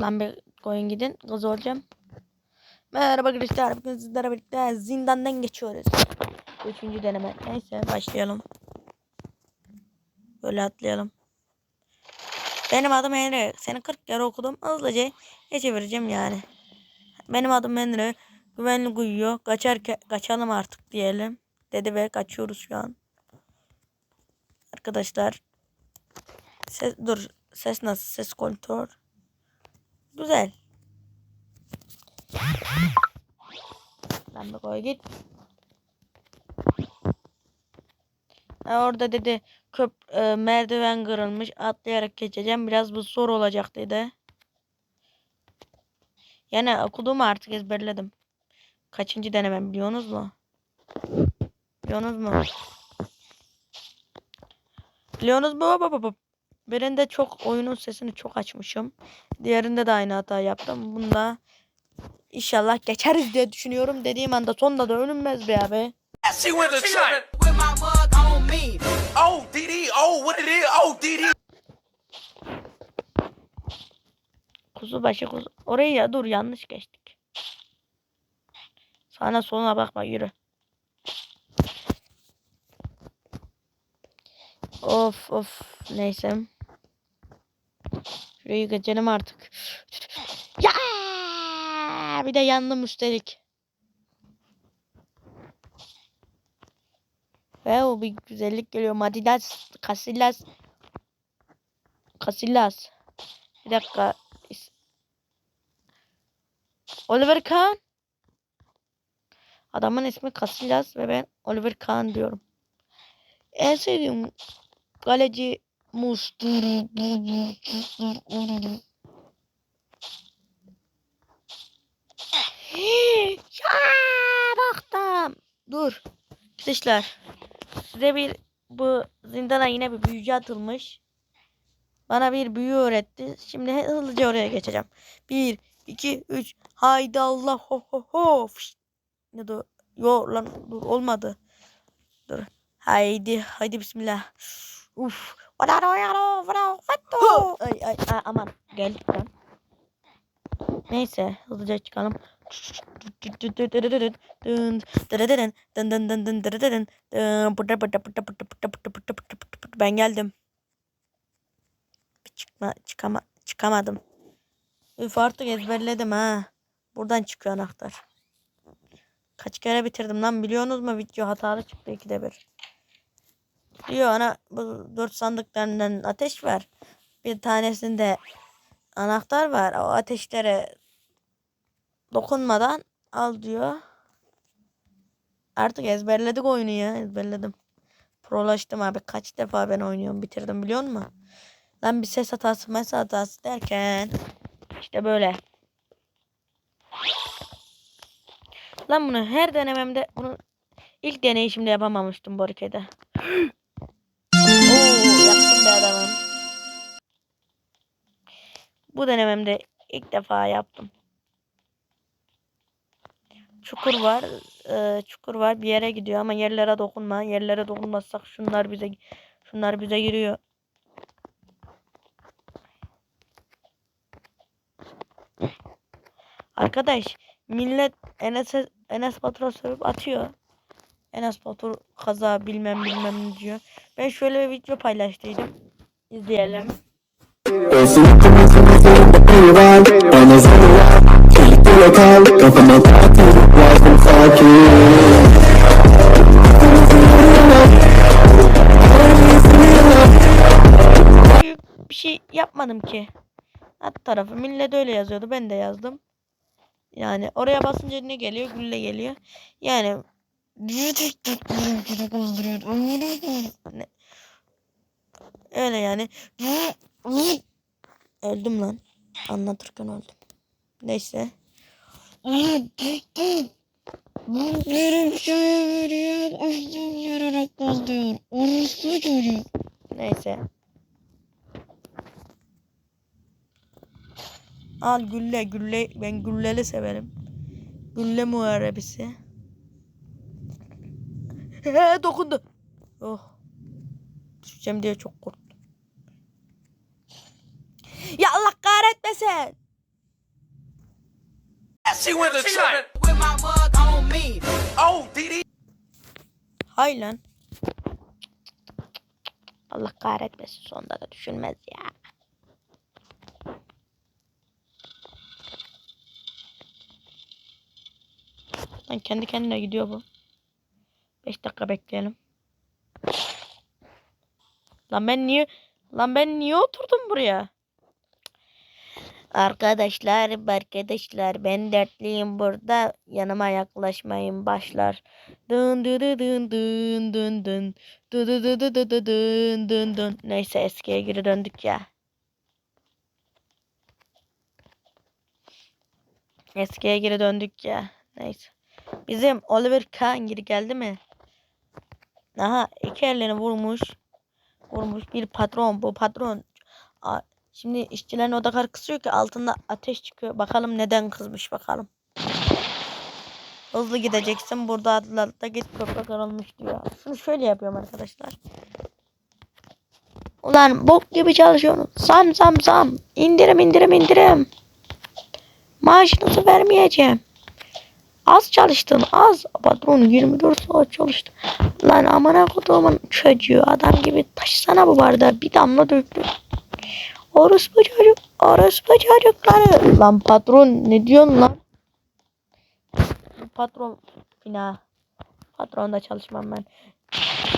Lan bir koyun gidin. Kız olacağım. Merhaba arkadaşlar. Bugün sizlerle birlikte zindandan geçiyoruz. Üçüncü deneme. Neyse başlayalım. Böyle atlayalım. Benim adım Henry. Seni 40 kere okudum. Hızlıca geçevireceğim yani. Benim adım Henry. Güvenlik uyuyor. Kaçar kaçalım artık diyelim. Dedi ve kaçıyoruz şu an. Arkadaşlar. Ses, dur. Ses nasıl? Ses kontrol. Güzel. Lan bir koy git. Ha, orada dedi köp e, merdiven kırılmış atlayarak geçeceğim biraz bu zor olacak dedi. Yani okudum artık ezberledim. Kaçıncı denemem biliyorsunuz mu? Biliyorsunuz mu? Biliyorsunuz mu? Baba baba. Birinde çok oyunun sesini çok açmışım. Diğerinde de aynı hata yaptım. Bunda inşallah geçeriz diye düşünüyorum. Dediğim anda sonunda da ölünmez be abi. Kuzu başı kuzu. Orayı ya dur yanlış geçtik. Sana soluna bakma yürü. Of of neyse. Şurayı geçelim artık. Ya! Bir de yandım üstelik. Ve o bir güzellik geliyor. Madidas, Casillas. Casillas. Bir dakika. Oliver Kahn. Adamın ismi Casillas ve ben Oliver Kahn diyorum. En sevdiğim kaleci Mus. ya baktım. Dur. Arkadaşlar size bir bu zindana yine bir büyücü atılmış. Bana bir büyü öğretti. Şimdi hızlıca oraya geçeceğim. 1, 2, 3. Haydi Allah ho ho ho. Ne dur? Yo lan dur olmadı. Dur. Haydi haydi bismillah. Uf. Ay ay ay, aman geldik lan. Neyse hızlıca çıkalım. Ben geldim. Çıkma, çıkama, çıkamadım. Üf artık ezberledim ha. Buradan çıkıyor anahtar. Kaç kere bitirdim lan biliyorsunuz mu video hatalı çıktı ikide bir. Diyor ana bu dört sandıklarından ateş var. Bir tanesinde anahtar var. O ateşlere dokunmadan al diyor. Artık ezberledik oyunu ya ezberledim. Prolaştım abi kaç defa ben oynuyorum bitirdim biliyor musun? Lan bir ses hatası mes hatası derken işte böyle. Lan bunu her denememde bunu ilk deneyişimde yapamamıştım bu hareketi. Bu denememde ilk defa yaptım. Çukur var. eee, çukur var. Bir yere gidiyor ama yerlere dokunma. Yerlere dokunmazsak şunlar bize şunlar bize giriyor. Arkadaş millet Enes Enes Batur'a sövüp atıyor. Enes Batur kaza bilmem bilmem ne diyor. Ben şöyle bir video paylaştıydım. İzleyelim. Kafasını var Bana zarar Kilitle kal Kafama tatil Lazım sakin bir şey yapmadım ki. Alt tarafı millet öyle yazıyordu. Ben de yazdım. Yani oraya basınca ne geliyor? Gülle geliyor. Yani öyle yani. Öldüm lan. Anlatırken öldüm. Neyse. Neyse. Al gülle gülle ben gülleli severim. Gülle muharebesi. He dokundu. Oh. Düşeceğim diye çok korktum. DD. Hay lan. Allah kahretmesin sonunda da düşünmez ya. Lan kendi kendine gidiyor bu. 5 dakika bekleyelim. Lan ben niye lan ben niye oturdum buraya? Arkadaşlar, arkadaşlar ben dertliyim burada. Yanıma yaklaşmayın başlar. Dın dı dı dın dın dın dın. Dı dı dı dı dı dı dın dın dın. Neyse eskiye geri döndük ya. Eskiye geri döndük ya. Neyse. Bizim Oliver Kahn geri geldi mi? Aha iki ellerini vurmuş. Vurmuş bir patron. Bu patron. Şimdi işçilerin o kadar kısıyor ki altında ateş çıkıyor. Bakalım neden kızmış bakalım. Hızlı gideceksin. Burada adlarda git toprak aralmış diyor. Şunu şöyle yapıyorum arkadaşlar. Ulan bok gibi çalışıyorsun. Zam zam zam. İndirim indirim indirim. Maaşınızı vermeyeceğim. Az çalıştın az. Patron 24 saat çalıştı. Lan amına koduğumun çocuğu adam gibi taşısana bu bardağı bir damla döktü. Orospu çocuk. Orospu çocukları. Lan patron ne diyorsun lan? Patron fina. Patronda çalışmam ben.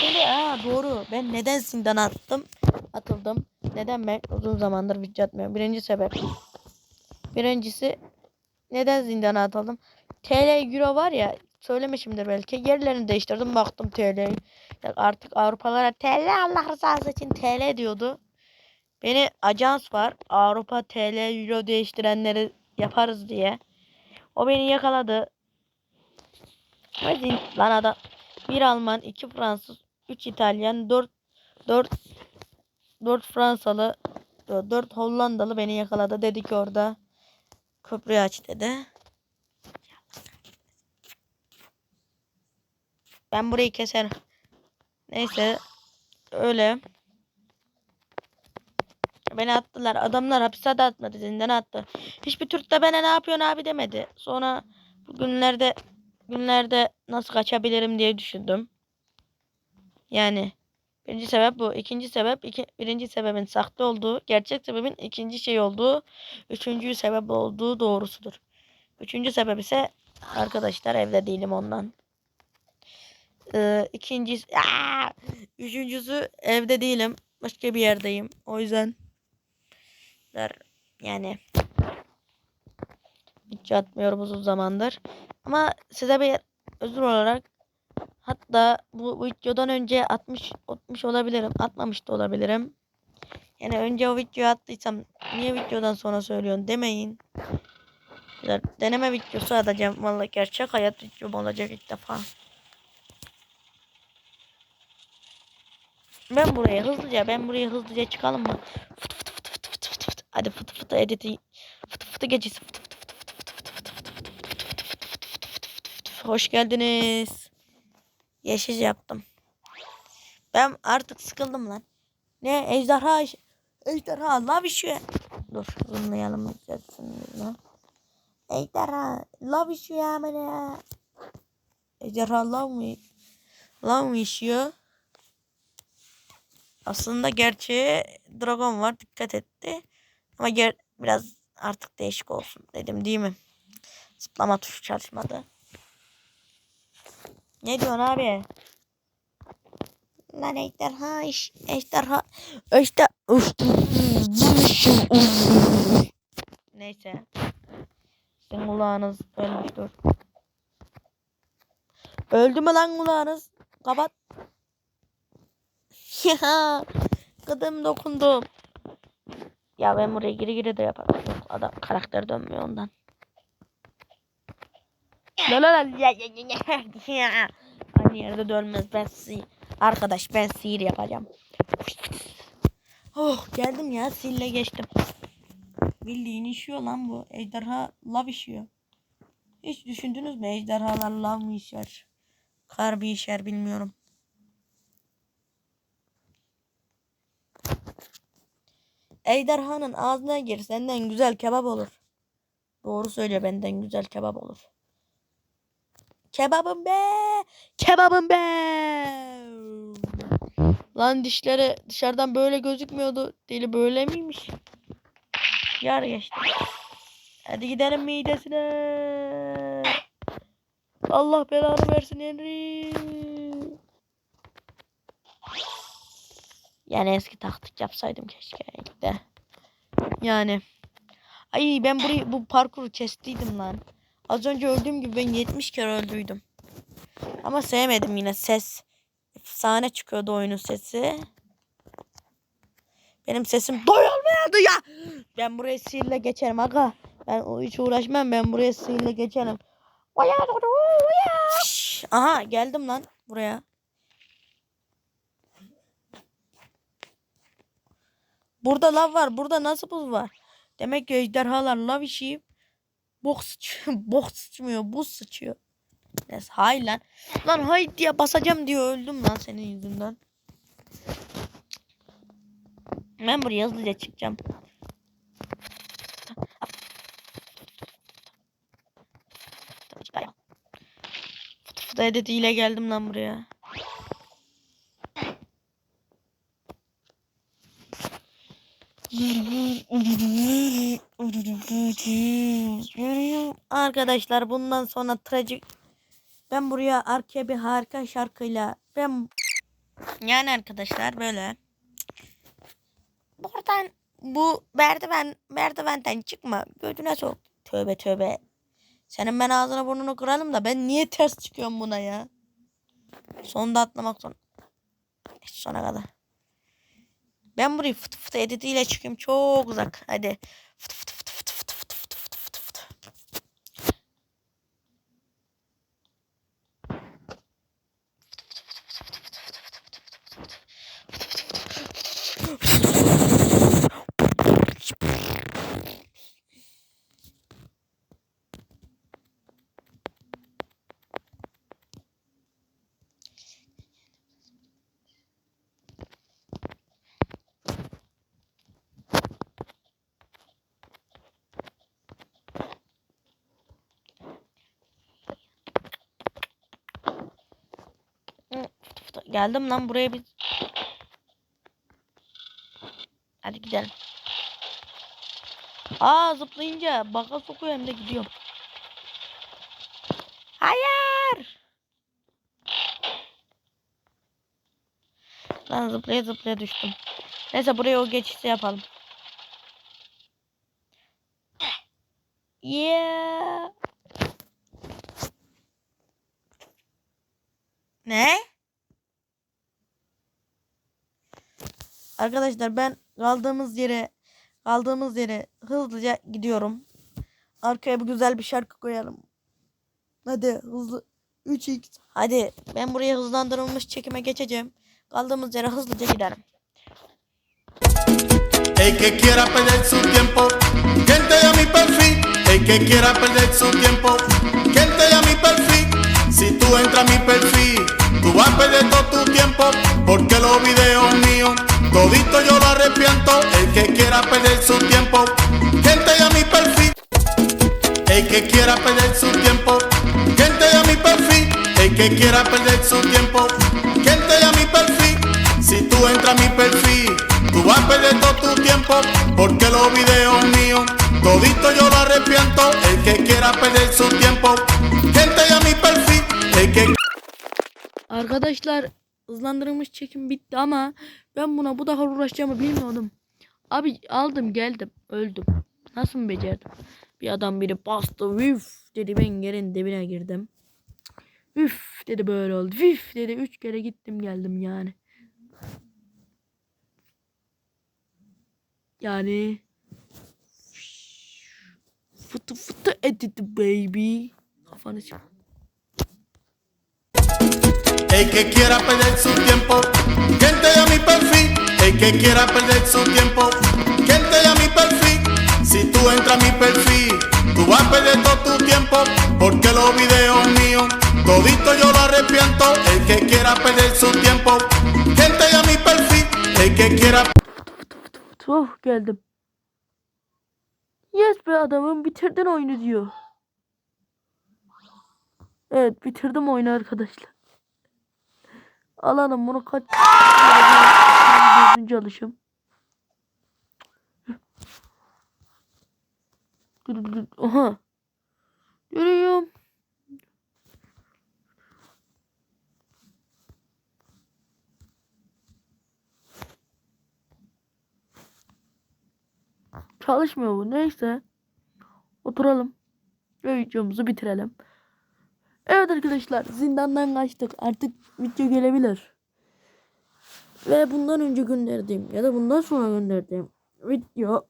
Şimdi aa doğru. Ben neden zindana attım? Atıldım. Neden ben uzun zamandır video atmıyorum? Birinci sebep. Birincisi neden zindana atıldım? TL Euro var ya söylemişimdir belki. Yerlerini değiştirdim baktım TL. Artık Avrupalara TL Allah rızası için TL diyordu. Beni ajans var. Avrupa TL Euro değiştirenleri yaparız diye. O beni yakaladı. Zin- lan adam. Bir Alman, iki Fransız, üç İtalyan, dört dört dört Fransalı, dört Hollandalı beni yakaladı. Dedi ki orada köprüyü aç dedi. Ben burayı keserim. Neyse öyle. Beni attılar. Adamlar hapise de atmadı. Zindana attı. Hiçbir Türk de bana ne yapıyorsun abi demedi. Sonra bugünlerde günlerde nasıl kaçabilirim diye düşündüm. Yani birinci sebep bu. İkinci sebep iki, birinci sebebin sahte olduğu, gerçek sebebin ikinci şey olduğu, üçüncü sebep olduğu doğrusudur. Üçüncü sebep ise arkadaşlar evde değilim ondan. Ee, ikincisi, Aa! üçüncüsü evde değilim. Başka bir yerdeyim. O yüzden der yani hiç atmıyorum uzun zamandır. Ama size bir özür olarak hatta bu, videodan önce atmış atmış olabilirim. Atmamış da olabilirim. Yani önce o videoyu attıysam niye videodan sonra söylüyorsun demeyin. Deneme videosu atacağım. Vallahi gerçek hayat videom olacak ilk defa. Ben buraya hızlıca ben buraya hızlıca çıkalım mı? Fıtı fıtı fıtı fıtı fıtı fıtı fıtı. Hadi fıtı fıtı editi. Fıtı fıtı gecesi. Fıtı fıtı fıtı fıtı fıtı fıtı fıtı fıtı fıtı fıtı fıtı fıtı fıtı fıtı fıtı fıtı fıtı. Hoş geldiniz. Yeşil yaptım. Ben artık sıkıldım lan. Ne ejderha ejderha love işi. Dur zoomlayalım izletsin bunu. Ejderha love işi ya bana. Ejderha love mı? Love mı işiyor? Aslında gerçeği dragon var dikkat etti. Ama ger biraz artık değişik olsun dedim değil mi? Zıplama tuşu çalışmadı. Ne diyorsun abi? Lan ejderha iş ejderha ejder Neyse. Sizin kulağınız ölmüştür. Öldü mü lan kulağınız? Kapat. Ya kıdım dokundum. Ya ben buraya giri giri de yaparım. Yok adam karakter dönmüyor ondan. La la la. Aynı yerde dönmez ben si arkadaş ben sihir yapacağım. Oh geldim ya sihirle geçtim. Bildiğin işiyor lan bu. Ejderha lav işiyor. Hiç düşündünüz mü ejderhalar lav mı işer? Kar bir işer bilmiyorum. Ejderhanın ağzına gir senden güzel kebap olur. Doğru söylüyor benden güzel kebap olur. Kebabım be! Kebabım be! Lan dişleri dışarıdan böyle gözükmüyordu. Dili böyle miymiş? Yar geçti. Hadi gidelim midesine. Allah belanı versin Henry. Yani eski taktik yapsaydım keşke de. Yani. Ay ben burayı bu parkuru kestiydim lan. Az önce öldüğüm gibi ben 70 kere öldüydüm. Ama sevmedim yine ses. Efsane çıkıyordu oyunun sesi. Benim sesim doyulmuyordu ya. Ben buraya sihirle geçerim aga. Ben o hiç uğraşmam ben buraya sihirle geçerim. Aha geldim lan buraya. Burada lav var. Burada nasıl buz var? Demek ki ejderhalar lav işi bok sıçıyor. bok sıçmıyor. Buz sıçıyor. Neyse hay lan. Lan hay diye basacağım diye öldüm lan senin yüzünden. Ben buraya hızlıca çıkacağım. Fıtı fıtı editiyle geldim lan buraya. Arkadaşlar bundan sonra trajik. Ben buraya arkaya bir harika şarkıyla ben yani arkadaşlar böyle. Buradan bu merdiven merdivenden çıkma. Götüne sok. Tövbe tövbe. Senin ben ağzına burnunu kıralım da ben niye ters çıkıyorum buna ya? Sonda atlamak son sona kadar ben burayı fıtı fıtı editiyle çıkayım. Çok uzak. Hadi. Fıtı fıtı Geldim lan buraya bir. Hadi gidelim. Aa zıplayınca baka sokuyor hem de gidiyorum. Hayır. Lan zıplaya zıplaya düştüm. Neyse buraya o geçişi yapalım. Yeah. Ne? Arkadaşlar ben kaldığımız yere kaldığımız yere hızlıca gidiyorum. Arkaya bir güzel bir şarkı koyalım. Hadi hızlı 3x. Hadi ben buraya hızlandırılmış çekime geçeceğim. Kaldığımız yere hızlıca gidelim. El que quiera perder su tiempo, que entre a mi perfil. El que quiera perder su tiempo, que entre a mi perfil. Si tú entras a mi perfil, tú vas a perder todo tu tiempo, porque los videos míos, todito yo lo arrepiento. El que quiera perder su tiempo, que entre a mi perfil. El que quiera perder su tiempo, que entre a mi perfil. El que quiera perder su tiempo, que entre a mi perfil. Si tú entras a mi perfil, tú vas a perder todo tu tiempo, porque los videos míos, todito yo lo arrepiento. El que quiera perder su tiempo, que entre a mi perfil. El que Arkadaşlar hızlandırılmış çekim bitti ama ben buna bu kadar uğraşacağımı bilmiyordum. Abi aldım geldim öldüm. Nasıl mı becerdim? Bir adam biri bastı üf dedi ben yerin dibine girdim. Üf dedi böyle oldu. Üf dedi üç kere gittim geldim yani. Yani fıtı fıtı edit baby. Kafanı çek. El que quiera perder su tiempo, que entre a mi perfil. El que quiera perder su tiempo, que entre a mi perfil. Si tú entras a mi perfil, tú vas a perder todo tu tiempo, porque los videos míos, todito yo lo arrepiento. El que quiera perder su tiempo, que entre a mi perfil. El que quiera. Yes be adamım bitirdin oyunu diyor. Evet bitirdim oyunu arkadaşlar. Alalım bunu kaç dördüncü alışım. Aha. Görüyorum. Çalışmıyor bu. Neyse. Oturalım. Ve videomuzu bitirelim. Evet arkadaşlar zindandan kaçtık. Artık video gelebilir. Ve bundan önce gönderdiğim ya da bundan sonra gönderdiğim video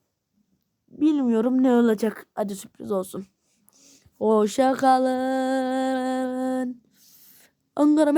bilmiyorum ne olacak. Hadi sürpriz olsun. Hoşça kalın. Ankara